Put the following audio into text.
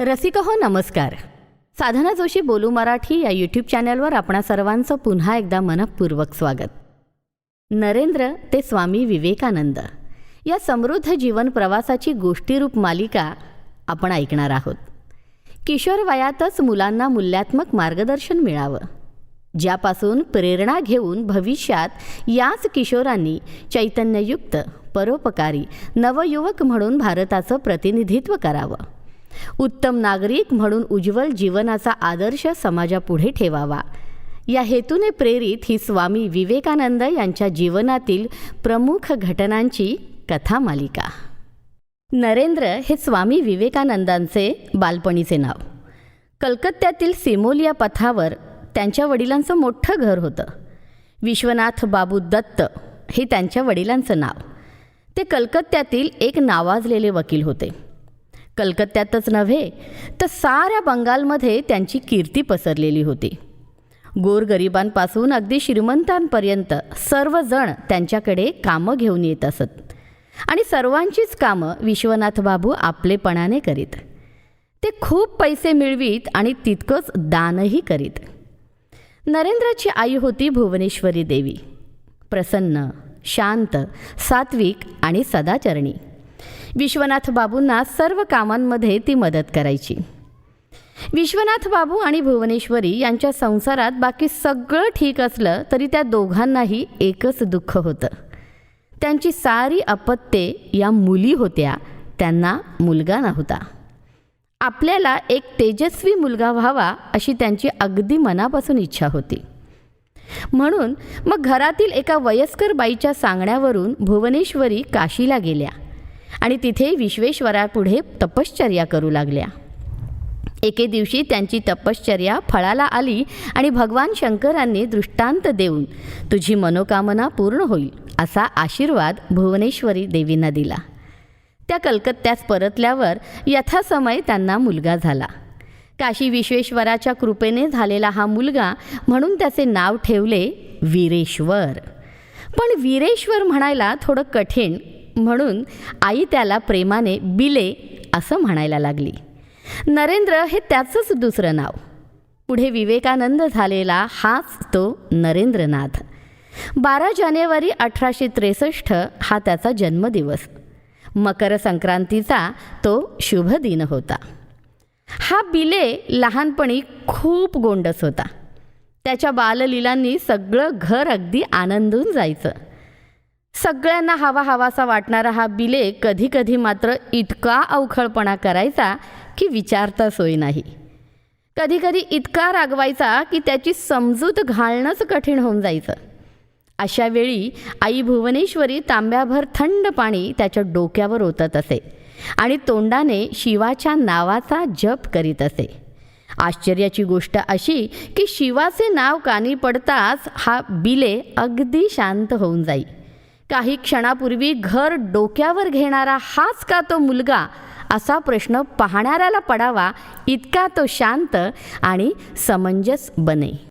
रसिक हो नमस्कार. साधना जोशी बोलू मराठी या यूट्यूब चॅनलवर आपणा सर्वांचं पुन्हा एकदा मनपूर्वक स्वागत. नरेंद्र ते स्वामी विवेकानंद. या समृद्ध जीवन प्रवासाची गोष्टीरूप मालिका आपण ऐकणार आहोत. किशोर वयातच मुलांना मूल्यात्मक मार्गदर्शन मिळावं. ज्यापासून प्रेरणा घेऊन भविष्यात याच किशोरांनी चैतन्ययुक्त परोपकारी नवयुवक म्हणून भारताचं प्रतिनिधित्व करावं. उत्तम नागरिक म्हणून उज्ज्वल जीवनाचा आदर्श समाजापुढे ठेवावा. या हेतूने प्रेरित ही स्वामी विवेकानंद यांच्या जीवनातील प्रमुख घटनांची कथा मालिका नरेंद्र हे स्वामी विवेकानंदांचे बालपणीचे नाव. कलकत्त्यातील सिमोलिया पथावर त्यांच्या वडिलांचं मोठं घर होतं. विश्वनाथ बाबू दत्त हे त्यांच्या वडिलांचं नाव. ते कलकत्त्यातील एक नावाजलेले वकील होते. कलकत्त्यातच नव्हे तर साऱ्या बंगालमध्ये त्यांची कीर्ती पसरलेली होती. गोरगरिबांपासून अगदी श्रीमंतांपर्यंत सर्वजण त्यांच्याकडे कामं घेऊन येत असत. आणि सर्वांचीच कामं विश्वनाथ बाबू आपलेपणाने करीत. ते खूप पैसे मिळवीत आणि तितकंच दानही करीत. नरेंद्राची आई होती भुवनेश्वरी देवी. प्रसन्न शांत सात्विक आणि सदाचरणी. विश्वनाथ बाबूंना सर्व कामांमध्ये ती मदत करायची. विश्वनाथ बाबू आणि भुवनेश्वरी यांच्या संसारात बाकी सगळं ठीक असलं तरी त्या दोघांनाही एकच दुःख होतं. त्यांची सारी अपत्ये या मुली होत्या त्यांना मुलगा नव्हता. आपल्याला एक तेजस्वी मुलगा व्हावा अशी त्यांची अगदी मनापासून इच्छा होती. म्हणून मग घरातील एका वयस्कर बाईच्या सांगण्यावरून भुवनेश्वरी काशीला गेल्या. आणि तिथे विश्वेश्वरापुढे तपश्चर्या करू लागल्या. एके दिवशी त्यांची तपश्चर्या फळाला आली आणि भगवान शंकरांनी दृष्टांत देऊन तुझी मनोकामना पूर्ण होईल असा आशीर्वाद भुवनेश्वरी देवींना दिला. त्या कलकत्त्यास परतल्यावर यथासमय त्यांना मुलगा झाला. काशी विश्वेश्वराच्या कृपेने झालेला हा मुलगा म्हणून त्याचे नाव ठेवले वीरेश्वर. पण वीरेश्वर म्हणायला थोडं कठीण म्हणून आई त्याला प्रेमाने बिले असं म्हणायला लागली. नरेंद्र हे त्याचंच दुसरं नाव. पुढे विवेकानंद झालेला हाच तो नरेंद्रनाथ. बारा जानेवारी अठराशे त्रेसष्ट हा त्याचा जन्मदिवस. मकर संक्रांतीचा तो शुभ दिन होता. हा बिले लहानपणी खूप गोंडस होता. त्याच्या बाललीलांनी सगळं घर अगदी आनंदून जायचं. सगळ्यांना हवा हवासा वाटणारा हा बिले कधी कधी मात्र इतका अवखळपणा करायचा की विचारता सोय नाही. कधीकधी इतका रागवायचा की त्याची समजूत घालणंच कठीण होऊन जायचं. अशा वेळी आई भुवनेश्वरी तांब्याभर थंड पाणी त्याच्या डोक्यावर ओतत असे आणि तोंडाने शिवाच्या नावाचा जप करीत असे. आश्चर्याची गोष्ट अशी की शिवाचे नाव कानी पडताच हा बिले अगदी शांत होऊन जाई. काही क्षणापूर्वी घर डोक्यावर घेणारा हाच का तो मुलगा? असा प्रश्न पाहणाऱ्याला पडावा इतका तो शांत आणि समंजस बने.